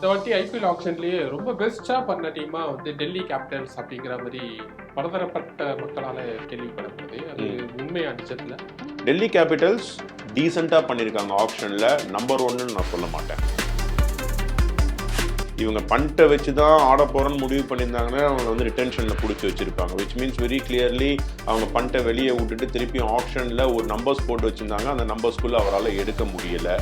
இந்த வாட்டி ஐபிஎல் ஆப்ஷன்லயே ரொம்ப பெஸ்டா பண்ண டீமா வந்து டெல்லி கேபிட்டல்ஸ் அப்படிங்கிற மாதிரி பலதரப்பட்ட மக்களால கேள்விப்படப்படுது அது உண்மையா நிஜத்துல? டெல்லி கேபிட்டல்ஸ் டீசெண்டாக பண்ணியிருக்காங்க ஆப்ஷனில் நம்பர் ஒன்னு நான் சொல்ல மாட்டேன். இவங்க பண்ட்டை வச்சு தான் ஆட போகிறோன்னு முடிவு பண்ணியிருந்தாங்கன்னா அவங்க வந்து ரிட்டென்ஷனில் பிடிச்சி வச்சிருப்பாங்க. விச் மீன்ஸ் வெரி கிளியர்லி அவங்க பண்ட்டை வெளியே விட்டுட்டு திருப்பியும் ஆப்ஷனில் ஒரு நம்பர்ஸ் போட்டு வச்சுருந்தாங்க. அந்த நம்பர்ஸ்குள்ளே அவரால் எடுக்க முடியலை.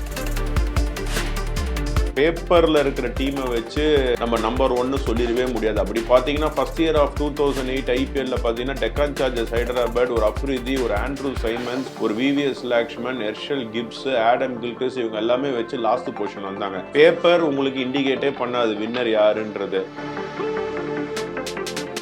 பேப்பரில் இருக்கிற டீமை வச்சு நம்ம நம்பர் ஒன்னு சொல்லிடவே முடியாது. அப்படி பார்த்தீங்கன்னா first year of two thousand eight ஐபிஎல்ல பார்த்தீங்கன்னா டெக்கான் சார்ஜஸ் ஹைதராபாத் ஒரு அப்ரிதி ஒரு ஆண்ட்ரூ சைமன்ஸ் ஒரு VVS Laxman Herschelle Gibbs Adam கில்கஸ் இவங்க எல்லாமே வச்சு லாஸ்ட் பொசிஷன் வந்தாங்க. பேப்பர் உங்களுக்கு இண்டிகேட்டே பண்ணாது வின்னர் யாருன்றது.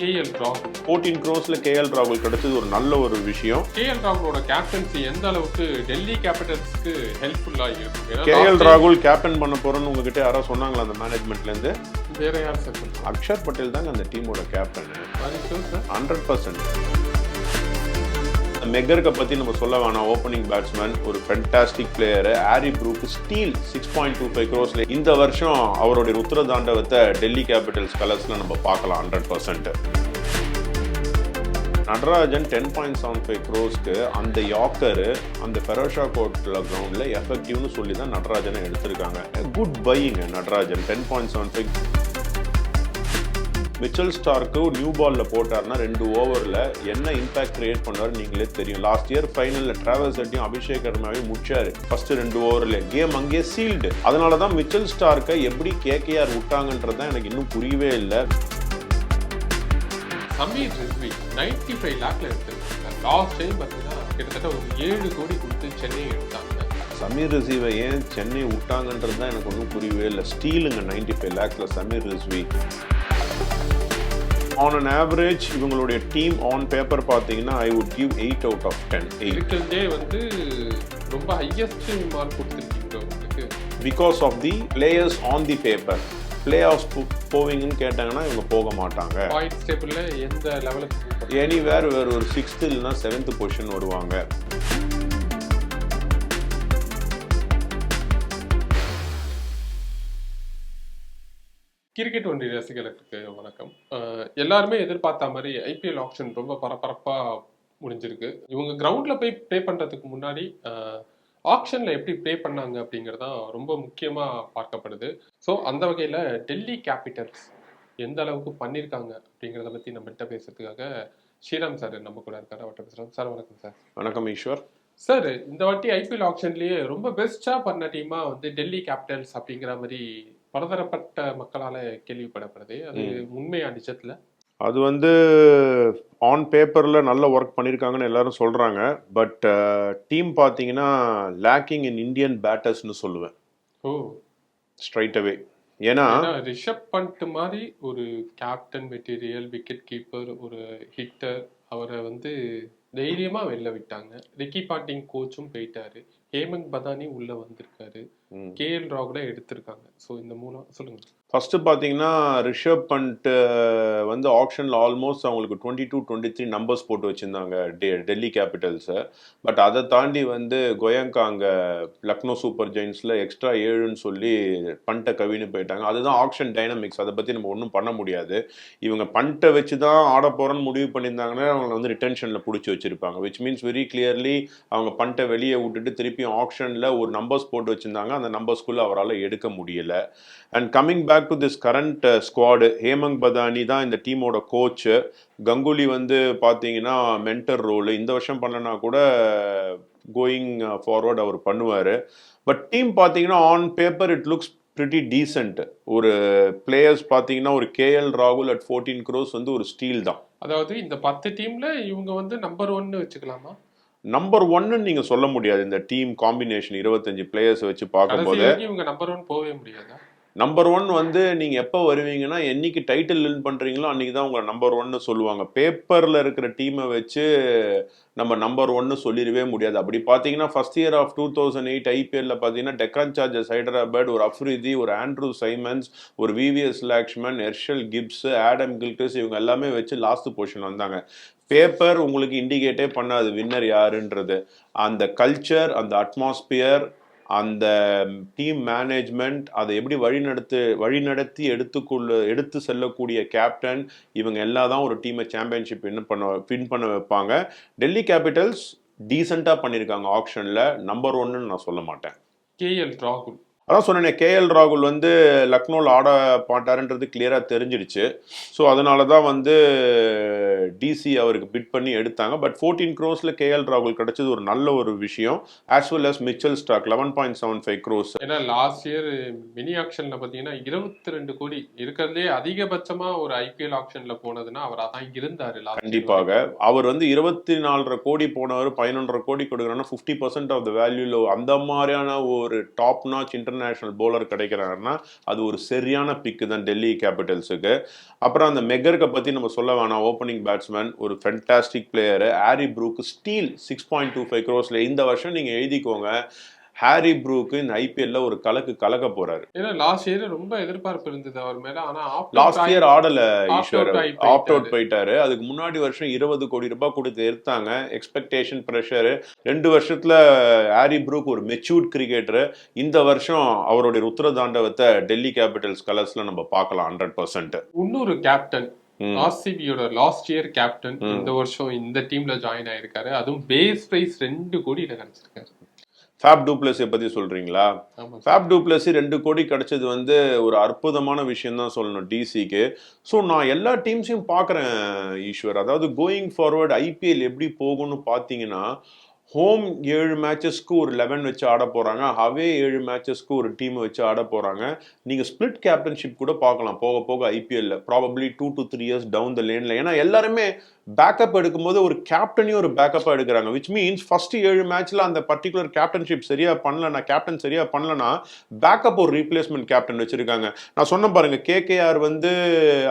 கேஎல் ராகுல் ஃபோர்டீன் க்ரோஸ்ல கேஎல் ராகுல் கிடைச்சது ஒரு நல்ல ஒரு விஷயம். கேஎல் ராகுலோட கேப்டன்சி எந்த அளவுக்கு டெல்லி கேபிட்டல்ஸ்க்கு ஹெல்ப்ஃபுல்லா இருக்கும் கேஎல் ராகுல் கேப்டன் பண்ண போறோன்னு உங்ககிட்ட யாராவது சொன்னாங்களா அந்த மேனேஜ்மெண்ட்ல இருந்து? வேற யார் சார் அக்ஷர் பட்டேல் தாங்க அந்த டீமோட கேப்டன் ஹண்ட்ரட் பர்சன்ட் மெகர்கை பற்றி நம்ம சொல்ல வேணாம். ஓப்பனிங் பேட்ஸ்மேன் ஒரு fantastic player Harry Brook steal six point two five க்ரோஸ்ல இந்த வருஷம் அவருடைய உத்தர தாண்டவத்தை டெல்லி கேபிட்டல்ஸ் கலர்ஸில் நம்ம பார்க்கலாம் hundred percent Natarajan ten point seven five க்ரோஸ்க்கு அந்த யாக்கரு அந்த ஃபெரோஷா கோர்ட்டில் கிரவுண்டில் எஃபெக்டிவ்னு சொல்லி தான் நடராஜனை எடுத்திருக்காங்க. Good பையிங்க Natarajan ten point seven five Mitchell Starc new பால்ல போட்டார்னா ரெண்டு ஓவரில் என்ன இம்பாக்ட் கிரியேட் பண்ணாரு நீங்களே தெரியும். லாஸ்ட் இயர் ஃபைனலில் டிராவல் செட்டியும் அபிஷேக் கர்மாவே முடிச்சாரு. ஃபர்ஸ்ட் ரெண்டு ஓவரில் கேம் அங்கேயே சீல்டு அதனால தான் மிச்சல் ஸ்டார்க்கை எப்படி கேகேஆர் விட்டாங்கன்றது தான் எனக்கு இன்னும் புரியவே இல்லை. சமீர் ரிஸ்வி நைன்டி ஃபைவ் லேக்ல எடுத்திருக்காங்க. லாஸ்ட் டைம் பார்த்தீங்கன்னா கிட்டத்தட்ட ஒரு ஏழு கோடி கொடுத்து சென்னை எடுத்தாங்க. சமீர் ரிசீவை ஏன் சென்னை விட்டாங்கன்றது தான் எனக்கு ஒன்றும் புரியவே இல்லை. ஸ்டீலுங்க ninety five லேக்ஸில் Sameer Rizvi on an average இவங்களுடைய டீம் ஆன் பேப்பர் பார்த்தீங்கன்னா I would give eight out of ten இருக்கிறதே வந்து ரொம்ப ஹையஸ்ட் மார்க் கொடுத்துருக்கீங்க உங்களுக்கு. Because of the players on the paper play off போவீங்கன்னு கேட்டாங்கன்னா இவங்க போக மாட்டாங்க. பாயிண்ட்ஸ் டேபிள்ல எந்த லெவலுக்கு எனிவேர் வேறு ஒரு சிக்ஸ்த் இல்லைன்னா செவன்த் பொசிஷன் வருவாங்க கிரிக்கெட் ஒன்றிய ரசிகர்களுக்கு வணக்கம். எல்லாருமே எதிர்பார்த்த மாதிரி ஐபிஎல் ஆப்ஷன் ரொம்ப பரபரப்பா முடிஞ்சிருக்கு. இவங்க கிரவுண்ட்ல போய் ப்ளே பண்றதுக்கு முன்னாடி ஆப்ஷன்ல எப்படி ப்ளே பண்ணாங்க அப்படிங்கறதான் ரொம்ப முக்கியமா பார்க்கப்படுது. ஸோ அந்த வகையில டெல்லி கேபிட்டல்ஸ் எந்த அளவுக்கு பண்ணியிருக்காங்க அப்படிங்கிறத பத்தி நம்மகிட்ட பேசுறதுக்காக ஸ்ரீராம் சார் நம்ம கூட இருக்காரு. அவர்கிட்ட பேசுறோம். சார் வணக்கம் சார். வணக்கம் ஈஸ்வர். சார் இந்த வாட்டி ஐபிஎல் ஆப்ஷன்லயே ரொம்ப பெஸ்டா பண்ண டீமா வந்து டெல்லி கேபிட்டல்ஸ் அப்படிங்கிற மாதிரி பலதரப்பட்ட மக்களால கேள்விப்படப்படுது. அது உண்மையா நிஜத்துல அது வந்து ஆன் பேப்பரில் நல்ல ஒர்க் பண்ணியிருக்காங்கன்னு எல்லாரும் சொல்கிறாங்க பட் டீம் பார்த்தீங்கன்னா லேக்கிங் இன் இந்தியன் பேட்டர்ஸ்னு சொல்லுவேன். ஓ. ஸ்ட்ரைட் அவே ஏன்னா ரிஷப் பண்ட் மாதிரி ஒரு கேப்டன் மெட்டீரியல் விக்கெட் கீப்பர் ஒரு ஹிட்டர் அவரை வந்து தைரியமா வெளில விட்டாங்க. ரிக்கி பாண்டிங் கோச்சும் போயிட்டாரு. ஹேமந்த் பதானி உள்ள வந்திருக்காரு. ம். கேஎல் ராகுல எடுத்திருக்காங்க. ஸோ இந்த மூலம் சொல்லுங்க. ஃபர்ஸ்ட் பார்த்தீங்கன்னா ரிஷப் பண்ட் வந்து ஆப்ஷனில் ஆல்மோஸ்ட் அவங்களுக்கு twenty two twenty three numbers போட்டு வச்சுருந்தாங்க டெ டெல்லி கேபிட்டல்ஸை பட் அதை தாண்டி வந்து கோயங்கா அங்கே லக்னோ சூப்பர் ஜெயின்ஸில் எக்ஸ்ட்ரா ஏழுன்னு சொல்லி பண்ட்டை கவின்னு போயிட்டாங்க. அதுதான் ஆப்ஷன் டைனமிக்ஸ் அதை பற்றி நம்ம ஒன்றும் பண்ண முடியாது. இவங்க பண்ட்டை வச்சு தான் ஆட போகிறோன்னு முடிவு பண்ணியிருந்தாங்கன்னா அவங்களை வந்து ரிட்டன்ஷனில் பிடிச்சி வச்சுருப்பாங்க. விச் மீன்ஸ் வெரி கிளியர்லி அவங்க பண்ட்டை வெளியே விட்டுட்டு திருப்பியும் ஆப்ஷனில் ஒரு நம்பர்ஸ் போட்டு வச்சுருந்தாங்க. அந்த நம்பர்ஸ்குள்ளே அவரால் எடுக்க முடியல. And coming back to this current squad Hemant Badani தான் இந்த டீமோட கோச்சு கங்குலி வந்து பார்த்தீங்கன்னா மென்டர் ரோல் இந்த வருஷம் பண்ணலனா கூட கோயிங் ஃபார்வர்ட் அவர் பண்ணுவார். பட் டீம் பார்த்தீங்கன்னா on paper it looks pretty decent ஒரு பிளேயர்ஸ் பார்த்தீங்கன்னா ஒரு கேஎல் ராகுல் அட் ஃபோர்டீன் க்ரோஸ் வந்து ஒரு ஸ்டீல் தான். அதாவது இந்த பத்து டீம்ல இவங்க வந்து நம்பர் ஒன்னு வச்சுக்கலாமா? நம்பர் ஒன்னு நீங்க சொல்ல முடியாது. இந்த டீம் காம்பினேஷன் இருபத்தஞ்சு பிளேயர்ஸ் வச்சு பார்க்கும்போது. இவங்க நம்பர் ஒன் போகவே முடியாதா? நம்பர் ஒன் வந்து நீங்கள் எப்போ வருவீங்கன்னா என்னைக்கு டைட்டில் வின் பண்ணுறீங்களோ அன்றைக்கி தான் உங்களை நம்பர் ஒன்னு சொல்லுவாங்க. பேப்பரில் இருக்கிற டீமை வச்சு நம்ம நம்பர் ஒன்னு சொல்லிடவே முடியாது. அப்படி பார்த்தீங்கன்னா first year of two thousand eight ஐபிஎல்ல பார்த்தீங்கன்னா டெக்கான் சார்ஜஸ் ஹைதராபாத் ஒரு அஃப்ரிதி ஒரு ஆண்ட்ரூ சைமன்ஸ் ஒரு VVS Laxman Herschelle Gibbs Adam கில்கிஸ் இவங்க எல்லாமே வச்சு லாஸ்ட் பொசிஷன் வந்தாங்க. பேப்பர் உங்களுக்கு இண்டிகேட்டே பண்ணாது வின்னர் யாருன்றது. அந்த கல்ச்சர் அந்த அட்மாஸ்பியர் அந்த டீம் மேனேஜ்மெண்ட் அதை எப்படி வழிநடத்து வழிநடத்தி எடுத்துக்கொள்ள எடுத்து செல்லக்கூடிய கேப்டன் இவங்க எல்லா தான் ஒரு டீமை சாம்பியன்ஷிப் என்ன பண்ண வின் பண்ண வைப்பாங்க. டெல்லி கேபிட்டல்ஸ் டீசெண்டாக பண்ணியிருக்காங்க ஆப்ஷனில் நம்பர் ஒன்னு நான் சொல்ல மாட்டேன். கேஎல் ராகுல். அதான் சொன்னேன் கேஎல் ராகுல் வந்து லக்னோவில் ஆட மாட்டாருன்றது கிளியராக தெரிஞ்சிடுச்சு. ஸோ அதனால தான் வந்து டிசி அவருக்கு பிட் பண்ணி எடுத்தாங்க. பட் ஃபோர்டீன் க்ரோஸில் கேஎல் ராகுல் கிடைச்சது ஒரு நல்ல ஒரு விஷயம். As well as Mitchell Starc eleven point seven five crores ஏன்னா லாஸ்ட் இயர் மினி ஆக்ஷன்ல பாத்தீங்கன்னா இருபத்தி ரெண்டு கோடி இருக்கிறதுலே அதிகபட்சமா ஒரு ஐபிஎல் ஆக்ஷன்ல போனதுன்னா அவர் அதான் இருந்தாரு கண்டிப்பாக. அவர் வந்து இருபத்தி நாலரை கோடி போனவர் பதினொன்றரை கோடி கொடுக்குறாங்கன்னா ஃபிஃப்டி பர்சன்ட் ஆஃப் த வேல்யூல அந்த மாதிரியான ஒரு டாப் நாச் இன்டர்நேஷ்னல் போலர் கிடைக்கிறாருன்னா அது ஒரு சரியான பிக்கு தான் டெல்லி கேபிட்டல்ஸுக்கு அப்புறம் அந்த மெகர்க்கை பற்றி நம்ம சொல்ல வேணாம். ஓப்பனிங் பேட்ஸ்மேன் ஒரு fantastic player Harry Brook steal six point two five க்ரோஸில் இந்த வருஷம் நீங்கள் எழுதிக்கோங்க. ஹாரி ப்ரூக்கு இந்த ஐபிஎல்ல ஒரு கலக்கு கலக்க போறாரு. ஏன்னா லாஸ்ட் இயர் ரொம்ப எதிர்பார்ப்பு இருந்தது அவர் மேல. ஆனா லாஸ்ட் இயர் ஆடல ஈஸ்வர் ஆப்ட் அவுட் போயிட்டாரு. போயிட்டாரு. அதுக்கு முன்னாடி வருஷம் இருபது கோடி ரூபாய் கொடுத்து எடுத்தாங்க. எக்ஸ்பெக்டேஷன் ப்ரெஷர் ரெண்டு வருஷத்துல ஹாரி ப்ரூக் ஒரு மெச்சூர்ட் கிரிக்கெட்டர் இந்த வருஷம் அவருடைய ருத்ர தாண்டவத்தை டெல்லி கேபிட்டல்ஸ் கலர்ஸ்ல நம்ம பார்க்கலாம் ஹண்ட்ரட் பர்சன்ட் இன்னொரு கேப்டன் ஆர்சிபியோட லாஸ்ட் இயர் கேப்டன் இந்த வருஷம் இந்த டீம்ல ஜாயின் ஆயிருக்காரு. அதுவும் பேஸ் பிரைஸ் ரெண்டு கோடியில கிடைச்சிருக்காரு. ஃபேப் டூப்ளஸை பத்தி சொல்றீங்களா? ஆமா. ஃபேப் டூப்ளஸி ரெண்டு கோடி கிடைச்சது வந்து ஒரு அற்புதமான விஷயம் தான் சொல்லணும் டிசிக்கு ஸோ நான் எல்லா டீம்ஸையும் பார்க்குறேன் ஈஸ்வர். அதாவது கோயிங் ஃபார்வர்ட் ஐபிஎல் எப்படி போகும்னு பார்த்தீங்கன்னா ஹோம் ஏழு மேட்சஸ்க்கு ஒரு லெவன் வச்சு ஆட போகிறாங்க அவே ஏழு மேட்சஸ்க்கு ஒரு டீம் வச்சு ஆட போகிறாங்க நீங்கள் ஸ்பிளிட் கேப்டன்ஷிப் கூட பார்க்கலாம். போக போக ஐபிஎல்ல probably two to three years down the லேனில் ஏன்னா எல்லாருமே பேக்கப் எடுக்கும்போது ஒரு கேப்டனையும் ஒரு பேக்கப்பாக எடுக்கிறாங்க. விச் மீன்ஸ் ஃபர்ஸ்ட் ஏழு மேட்ச்சில் அந்த பர்டிகுலர் கேப்டன்ஷிப் சரியாக பண்ணலனா கேப்டன் சரியாக பண்ணலனா பேக்கப் ஒரு ரீப்ளேஸ்மெண்ட் கேப்டன் வச்சுருக்காங்க. நான் சொன்ன பாருங்க கேகேஆர் வந்து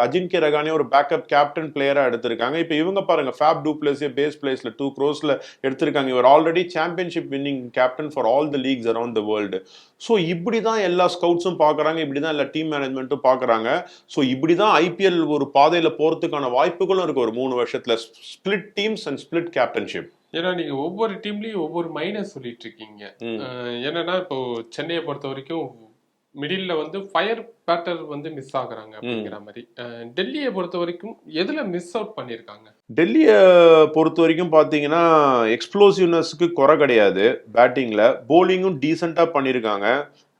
அஜின்கே ரகானே ஒரு பேக்கப் கேப்டன் பிளேயராக எடுத்திருக்காங்க. இப்போ இவங்க பாருங்க ஃபேப் டூ பிளேஸே பேஸ் பிளேஸில் டூ க்ரோஸில் எடுத்திருக்காங்க. இவர் already championship winning captain for all the leagues around the world so இப்படி தான் எல்லா ஸ்கவுட்ஸும் பார்க்குறாங்க இப்படி தான் எல்லா டீம் மேனேஜ்மெண்ட்டும் பார்க்குறாங்க. ஸோ இப்படி தான் ஐபிஎல் ஒரு பாதையில் போகிறதுக்கான வாய்ப்புகளும் இருக்கு. ஒரு மூணு வருஷத்தில் split teams and split captaincy ஏன்னா நீங்க ஒவ்வொரு டீம்லயும் ஒவ்வொரு மைனஸ் சொல்லிட்டு இருக்கீங்க. என்னன்னா இப்போ சென்னையை பொறுத்த வரைக்கும் மிடில்ல வந்து ஃபயர் பேட்டர் வந்து மிஸ் ஆகுறாங்க அப்படிங்கிற மாதிரி. டெல்லியை பொறுத்த வரைக்கும் எதுல மிஸ் அவுட் பண்ணிருக்காங்க? டெல்லியை பொறுத்த வரைக்கும் பார்த்தீங்கன்னா எக்ஸ்ப்ளோசிவ்னஸ்க்கு குறை கிடையாது. பேட்டிங்கில் போலிங்கும் டீசெண்டாக பண்ணியிருக்காங்க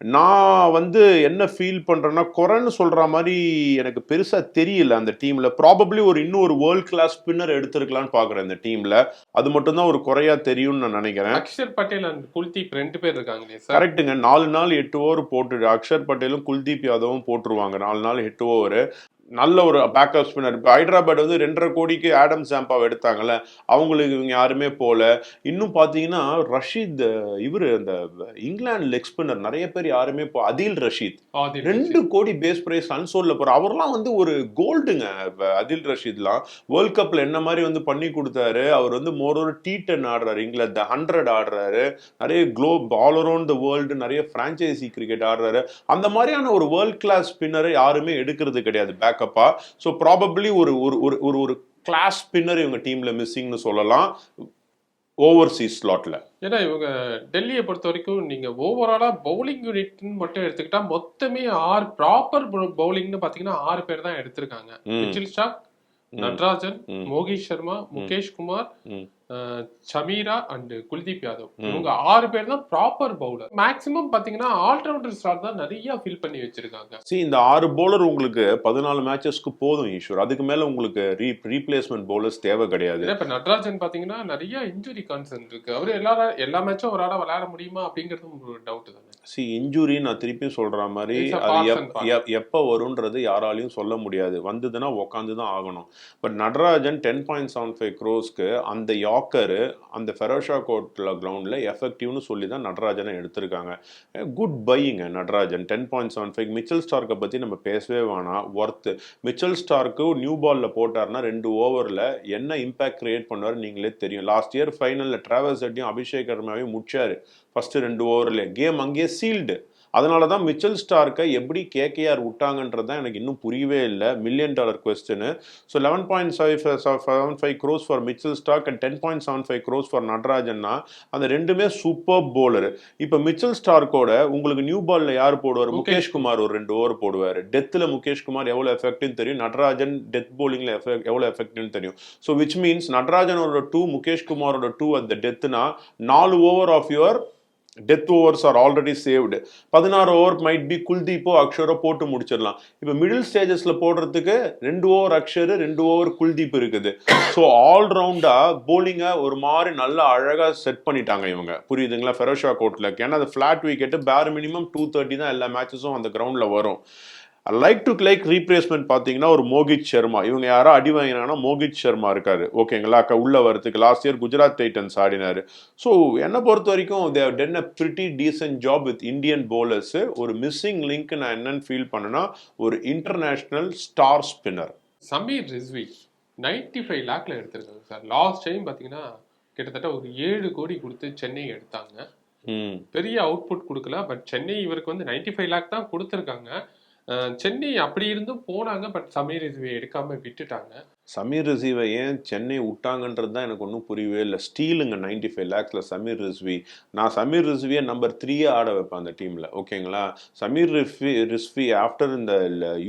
நான் வந்து என்ன ஃபீல் பண்ணுறேன்னா குறைன்னு சொல்கிற மாதிரி எனக்கு பெருசாக தெரியல அந்த டீமில் ப்ராபப்ளி ஒரு இன்னும் ஒரு வேர்ல்ட் கிளாஸ் ஸ்பின்னர் எடுத்திருக்கலாம்னு பார்க்குறேன் இந்த டீமில் அது மட்டும்தான் ஒரு குறையா தெரியும்னு நான் நினைக்கிறேன். அக்ஷர் பட்டேல் அண்ட் குல்தீப் ரெண்டு பேர் இருக்காங்களே சார் கரெக்ட்டுங்க நாலு நாள் எட்டு ஓவர் போட்டு அக்ஷர் பட்டேலும் குல்தீப் யாதவும் போட்டுருவாங்க. நாலு நாள் எட்டு ஓவர் நல்ல ஒரு பேக்கப் ஸ்பின்னர் இப்போ ஹைதராபாத் வந்து ரெண்டரை கோடிக்கு ஆடம் சாம்பாவை எடுத்தாங்கல்ல அவங்களுக்கு இவங்க யாருமே போல. இன்னும் பார்த்தீங்கன்னா ரஷீத் இவர் அந்த இங்கிலாந்து லெக் ஸ்பின்னர் நிறைய பேர் யாருமே போ அதில் ரஷீத். ரெண்டு கோடி பேஸ் பிரைஸ் அன்சோல்ல போற அவர்லாம் வந்து ஒரு கோல்டுங்க அதில் ரஷீத்லாம் வேர்ல்ட் கப்ல என்ன மாதிரி வந்து பண்ணி கொடுத்தாரு? அவர் வந்து மோர் ஒரு டி டென் ஆடுறாரு இங்கிலாந்து ஹண்ட்ரட் ஆடுறாரு. நிறைய globe all around the world நிறைய பிரான்ச்சைசி கிரிக்கெட் ஆடுறாரு. அந்த மாதிரியான ஒரு வேர்ல்ட் கிளாஸ் ஸ்பின்னரை யாருமே எடுக்கிறது கிடையாது. பேக்கப்பா ஸோ ப்ராபப்ளி ஒரு ஒரு ஒரு ஒரு கிளாஸ் ஸ்பின்னர் இவங்க டீம்ல மிஸ்ஸிங்னு சொல்லலாம் ஓவர்சீஸ் ஸ்லாட்ல ஏன்னா இவங்க டெல்லியை பொறுத்த வரைக்கும் நீங்க ஓவராலா பவுலிங் யூனிட்னு மட்டும் எடுத்துக்கிட்டா மொத்தமே ஆறு ப்ராப்பர் பவுலிங்னு பாத்தீங்கன்னா ஆறு பேர் தான் எடுத்திருக்காங்க. Mitchell Starc. நட்ராஜன். மோகேஷ் சர்மா முகேஷ் குமார் சமீரா அண்ட் குல்தீப் யாதவ். இவங்க ஆறு பேர் தான் ப்ராப்பர் பவுலர் மேக்ஸிமம் பாத்தீங்கன்னா ஆல்ரவுண்டர் ஸ்டார் தான் நிறைய ஃபில் பண்ணி வச்சிருக்காங்க. See இந்த ஆறு பவுலர் உங்களுக்கு பதினாலு மேட்சஸ்க்கு போதும் ஈஸ்வர். அதுக்கு மேல உங்களுக்கு ரீப்ளேஸ்மெண்ட் பவுலர்ஸ் தேவை கிடையாது. இப்ப நட்ராஜன் பாத்தீங்கன்னா நிறைய இன்ஜுரி கான்சர்ன் இருக்கு. அவரு எல்லா எல்லா மேட்சும் ஒரு ஆளா விளையாட முடியுமா அப்படிங்கிறது ஒரு டவுட் தானே. சி இன்ஜுரி நான் திருப்பியும் சொல்ற மாதிரி அது எப்ப வரும்ன்றது யாராலையும் சொல்ல முடியாது. வந்ததுன்னா உக்காந்து தான் ஆகணும். But Natarajan ten point seven five க்ரோஸ்க்கு அந்த யாக்கரு அந்த ஃபெரோஷா கோட்ல கிரவுண்ட்ல எஃபெக்டிவ்னு சொல்லி தான் நடராஜனை எடுத்திருக்காங்க. Good பையிங்க Natarajan ten point seven five Mitchell ஸ்டார்க்கை பத்தி நம்ம பேசவே வேணாம். ஒர்த்து மிச்சல் ஸ்டார்க்கு நியூ பால்ல போட்டாருன்னா ரெண்டு ஓவர்ல என்ன இம்பாக்ட் கிரியேட் பண்ணுவார் நீங்களே தெரியும். லாஸ்ட் இயர் ஃபைனல்ல டிராவல்ஸ் ரெட்டியும் அபிஷேக் கர்மாவையும் முடிச்சாரு. ஃபர்ஸ்ட் ரெண்டு ஓவர்ல கேம் அங்கேயே சீல்டு அதனால தான் மிச்சல் ஸ்டார்க்கை எப்படி கேகேஆர் விட்டாங்கன்றது தான் எனக்கு இன்னும் புரியவே இல்லை. Million dollar question so eleven point seven five crores for Mitchell Starc and ten point seven five crores for நடராஜன்னா அந்த ரெண்டுமே சூப்பர் போலர் இப்போ மிச்சல் ஸ்டார்க்கோட உங்களுக்கு நியூ பால்ல யார் போடுவார்? முகேஷ். குமார் ஒரு ரெண்டு ஓவர் போடுவார். டெத்தில் முகேஷ் குமார் எவ்வளோ எஃபெக்ட்னு தெரியும். நடராஜன் டெத் bowlingல எஃபெக்ட் எவ்வளோ எஃபெக்ட்னு தெரியும். ஸோ விச் மீன்ஸ் நடராஜனோட டூ முகேஷ் குமாரோட டூ அந்த டெத்துனா நாலு over of your death overs are already saved பதினாறு ஓவர் மைட் பி குல்தீப்போ அக்ஷரோ போட்டு முடிச்சிடலாம். இப்போ மிடில் ஸ்டேஜஸில் போடுறதுக்கு ரெண்டு ஓவர் அக்ஷர் ரெண்டு ஓவர் குல்தீப் இருக்குது. ஸோ ஆல்ரவுண்டாக போலிங்கை ஒரு மாதிரி நல்லா அழகாக செட் பண்ணிட்டாங்க இவங்க. புரியுதுங்களா? ஃபெரோஷா கோர்ட்டில் ஏன்னா அது flat wicket par minimum two thirty தான் எல்லா மேட்சஸும் அந்த கிரவுண்டில் வரும். லைக் டு லைக் ரீப்ளேஸ்மெண்ட் பார்த்தீங்கன்னா ஒரு மோகித் சர்மா. இவங்க யாரோ அடி வாங்கினாங்கன்னா மோகித் சர்மா இருக்காரு. ஓகேங்களா அக்கா உள்ள வரதுக்கு லாஸ்ட் இயர் குஜராத் டைட்டன்ஸ் ஆடினாரு. ஸோ என்னை பொறுத்த வரைக்கும் they done a pretty decent job with Indian bowlers. ஒரு மிஸ்ஸிங் லிங்க் நான் என்னன்னு ஃபீல் பண்ணேன்னா ஒரு international star spinner Sameer Rizvi 95 five லேக்ல எடுத்திருக்காங்க சார் லாஸ்ட் டைம் பார்த்தீங்கன்னா கிட்டத்தட்ட ஒரு ஏழு கோடி கொடுத்து சென்னை எடுத்தாங்க. பெரிய அவுட்புட் கொடுக்கல பட் சென்னை இவருக்கு வந்து 95 ஃபைவ் லேக் தான் கொடுத்துருக்காங்க. சென்னை அப்படி இருந்தும் போனாங்க பட் சமீர் ரிசீவை எடுக்காம விட்டுட்டாங்க. சமீர் ரிசீவை ஏன் சென்னை விட்டாங்கன்றது தான் எனக்கு ஒன்றும் புரியவே இல்லை. ஸ்டீலுங்க நைன்டி ஃபைவ் லேக்ஸில் சமீர் ரிஸ்வி நான் சமீர் ரிஸ்வியை நம்பர் த்ரீயே ஆட வைப்பேன் அந்த டீமில் ஓகேங்களா? சமீர் ரிஃபி ரிஸ்வி ஆஃப்டர் இந்த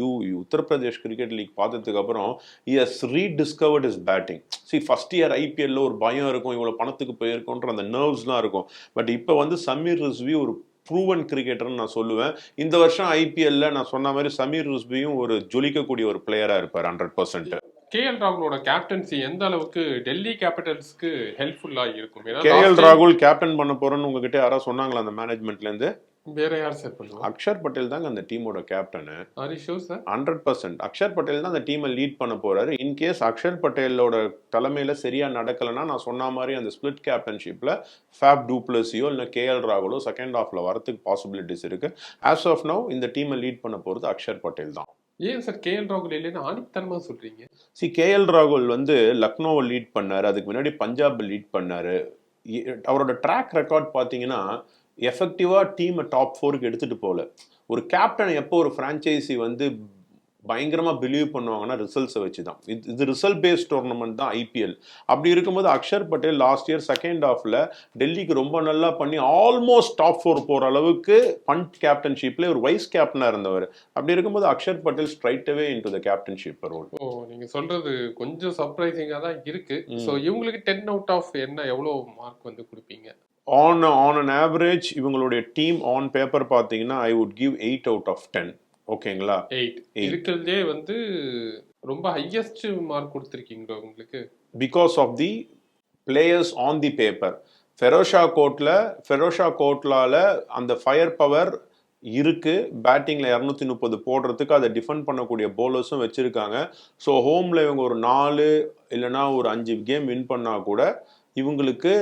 யூ உத்தரப்பிரதேஷ் கிரிக்கெட் லீக் பார்த்ததுக்கப்புறம் is rediscovered is batting see first year ஐபிஎல்ல ஒரு பயம் இருக்கும் இவ்வளோ பணத்துக்கு போயிருக்கோன்ற அந்த நர்வ்ஸ்லாம் இருக்கும். பட் இப்போ வந்து சமீர் ரிஸ்வி ஒரு ப்ரூவன் கிரிக்கெட்டர்னு நான் சொல்லுவேன். இந்த வருஷம் ஐபிஎல்ல நான் சொன்ன மாதிரி சமீர் ரிஸ்வியும் ஒரு ஜொலிக்கக்கூடிய ஒரு பிளேயரா இருப்பார் ஹண்ட்ரட் பர்சன்ட் கேஎல் ராகுலோட கேப்டன்சி எந்த அளவுக்கு டெல்லி கேபிட்டல்ஸ்க்கு ஹெல்ப்ஃபுல்லா இருக்கும்? last time ராகுல் கேப்டன் பண்ண போறேன்னு உங்ககிட்ட யாராவது சொன்னாங்களா அந்த மேனேஜ்மெண்ட்ல இருந்து? வேற யார் சார் பண்ணுவா அக்ஷர் பட்டேல் தாங்க அந்த டீமோட captain sir hundred percent Axar Patel தான் அந்த டீமை லீட் பண்ண போறாரு. இன்கேஸ் அக்ஷர் பட்டேலோட தலைமையில சரியா நடக்கலைன்னா நான் சொன்ன மாதிரி அந்த ஸ்பிளிட் கேப்டன்ஷிப்ல ஃபேப் டூப்ளஸியோ இல்லை கேஎல் ராகுலோ செகண்ட் ஹாஃப்ல வரதுக்கு பாசிபிலிட்டிஸ் இருக்கு. ஆஸ் ஆஃப் நவ் இந்த டீமை லீட் பண்ண போறது அக்ஷர் பட்டேல் தான். ஏன் சார் கேஎல் ராகுல் இல்லைன்னு ஆணித்தனமா சொல்றீங்க? சி கேஎல் ராகுல் வந்து லக்னோவை லீட் பண்ணாரு. அதுக்கு முன்னாடி பஞ்சாப் லீட் பண்ணாரு. அவரோட ட்ராக் ரெக்கார்ட் பார்த்தீங்கன்னா எஃபெக்டிவாக டீமை டாப் ஃபோருக்கு எடுத்துட்டு போகல ஒரு கேப்டன் எப்போ ஒரு ஃப்ரான்ச்சைசி வந்து பயங்கரமாக பிலீவ் பண்ணுவாங்கன்னா ரிசல்ட்ஸை வச்சு தான் இது இது ரிசல்ட் பேஸ்ட் டோர்னமெண்ட் தான் ஐபிஎல் அப்படி இருக்கும்போது Axar Patel last year second ஹாஃப்ல டெல்லிக்கு ரொம்ப நல்லா பண்ணி ஆல்மோஸ்ட் டாப் ஃபோர் போகிற அளவுக்கு பண்ட் கேப்டன்ஷிப்ல ஒரு வைஸ் கேப்டனாக இருந்தவர். அப்படி இருக்கும்போது Axar Patel straight away into the captaincy role oh நீங்க சொல்றது கொஞ்சம் சர்ப்ரைசிங்கா தான் இருக்கு. சோ இவங்களுக்கு டென் அவுட் ஆஃப் என்ன எவ்வளவு மார்க் வந்து கொடுப்பீங்க? ஆன் ஆன் அன் ஆவரேஜ் இவங்களுடைய டீம் ஆன் பேப்பர் பார்த்தீங்கன்னா I would give eight out of ten ஓகேங்களா எயிட் இருக்கிறதுலே வந்து ரொம்ப ஹையஸ்ட் மார்க் கொடுத்துருக்கீங்க உங்களுக்கு? Because of the players on the paper Ferozeshah கோர்ட்ல ஃபெரோஷா கோர்ட்லால அந்த ஃபயர் பவர் இருக்கு. பேட்டிங்ல இரநூத்தி முப்பது போடுறதுக்கு அதை டிஃபெண்ட் பண்ணக்கூடிய போலர்ஸும் வச்சிருக்காங்க. ஸோ ஹோம்ல இவங்க ஒரு நாலு இல்லைன்னா ஒரு அஞ்சு கேம் வின் பண்ணா கூட இவங்களுக்கு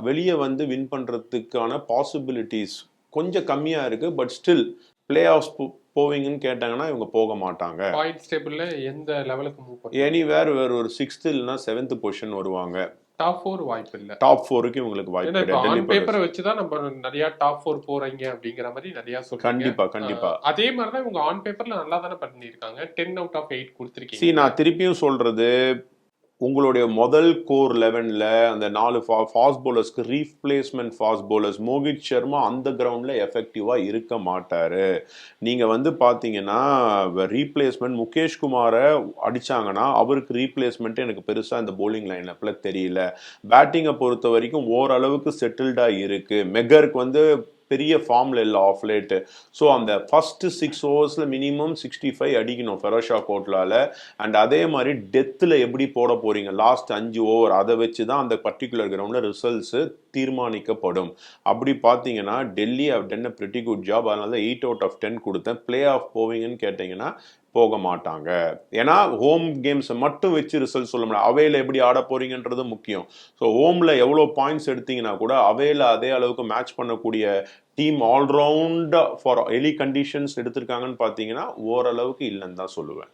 வெளியே வந்து வின் பண்றதுக்கான பாசிபிலிட்டிஸ் கொஞ்சம் கம்மியா இருக்கு பட் ஸ்டில் பிளே ஆஃப் போவீங்கன்னு கேட்டாங்கன்னா இவங்க போக மாட்டாங்க. பாயிண்ட்ஸ் டேபிள்ல எந்த லெவலுக்கு மூவ் பண்ணுங்க எனிவேர் வேற ஒரு சிக்ஸ்த் இல்லைன்னா செவன்த் பொசிஷன் வருவாங்க. டாப் ஃபோர் வாய்ப்பு இல்ல. டாப் ஃபோருக்கு இவங்களுக்கு வாய்ப்பு கிடையாது. பேப்பரை வச்சுதான் நம்ம நிறைய டாப் ஃபோர் போறீங்க அப்படிங்கிற மாதிரி நிறைய சொல்றீங்க. கண்டிப்பா கண்டிப்பா. அஹ் அதே மாதிரி தான் இவங்க ஆன் பேப்பர்ல நல்லா தானே பண்ணிருக்காங்க டென் அவுட் ஆஃப் எயிட் சி கொடுத்துருக்கீங்க நான் திருப்பியும் சொல்றது உங்களுடைய முதல் கோர் லெவனில் அந்த நாலு ஃபா fast பவுலர்ஸ்க்கு replacement fast bowlers Mohit Sharma அந்த கிரவுண்டில் எஃபெக்டிவாக இருக்க மாட்டார். நீங்கள் வந்து பார்த்தீங்கன்னா ரீப்ளேஸ்மெண்ட் முகேஷ் குமாரை அடிச்சாங்கன்னா அவருக்கு ரீப்ளேஸ்மெண்ட்டு எனக்கு பெருசாக இந்த போலிங் லைனப்பில் தெரியல. பேட்டிங்கை பொறுத்த வரைக்கும் ஓரளவுக்கு செட்டில்டாக இருக்குது மெகருக்கு வந்து பெரிய ஃபார்மில் இல்லை ஆஃப் லேட்டு ஸோ அந்த ஃபஸ்ட்டு சிக்ஸ் ஓவர்ஸில் மினிமம் சிக்ஸ்டி ஃபைவ் அடிக்கணும் ஃபெரோஷா கோட்லால அண்ட் அதே மாதிரி டெத்தில் எப்படி போட போகிறீங்க லாஸ்ட் அஞ்சு ஓவர் அதை வச்சு தான் அந்த பர்டிகுலர் கிரவுண்டில் ரிசல்ட்ஸு தீர்மானிக்கப்படும். அப்படி பார்த்தீங்கன்னா Delhi have done a pretty good job அதனால தான் எயிட் அவுட் ஆஃப் டென் கொடுத்தேன். பிளே ஆஃப் போவீங்கன்னு கேட்டிங்கன்னா போக மாட்டாங்க ஏன்னா ஹோம் கேம்ஸை மட்டும் வச்சு ரிசல்ட் சொல்ல முடியாது அவையில் எப்படி ஆட போறீங்கன்றது முக்கியம். ஸோ ஹோமில் எவ்வளோ பாயிண்ட்ஸ் எடுத்தீங்கன்னா கூட அவையில் அதே அளவுக்கு மேட்ச் பண்ணக்கூடிய டீம் ஆல்ரவுண்டாக ஃபார் எனி கண்டிஷன்ஸ் எடுத்திருக்காங்கன்னு பார்த்தீங்கன்னா ஓரளவுக்கு இல்லைன்னு தான் சொல்லுவேன்.